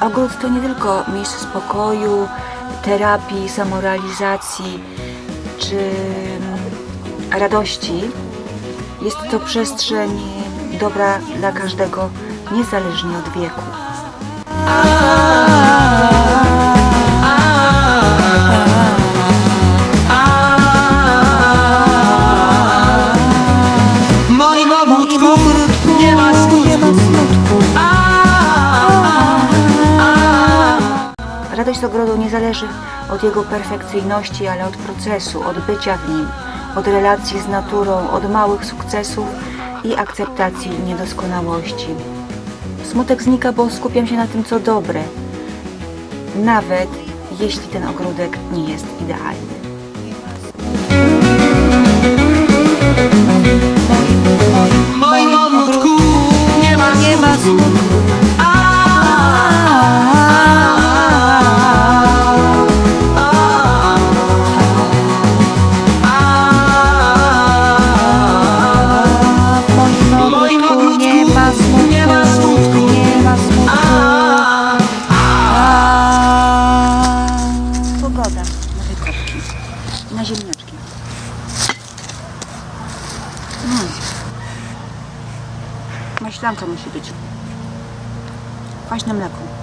Ogród to nie tylko miejsce spokoju, terapii, samorealizacji czy mm, radości. Jest to przestrzeń dobra dla każdego, niezależnie od wieku. Moim ogródku Radość z ogrodu nie zależy od jego perfekcyjności, ale od procesu, od bycia w nim, od relacji z naturą, od małych sukcesów i akceptacji niedoskonałości. Smutek znika, bo skupiam się na tym, co dobre, nawet jeśli ten ogródek nie jest idealny. Moim ogródku nie ma smutku na ziemniaczki. Mm. Maślanka musi być. Kwaśne mleko.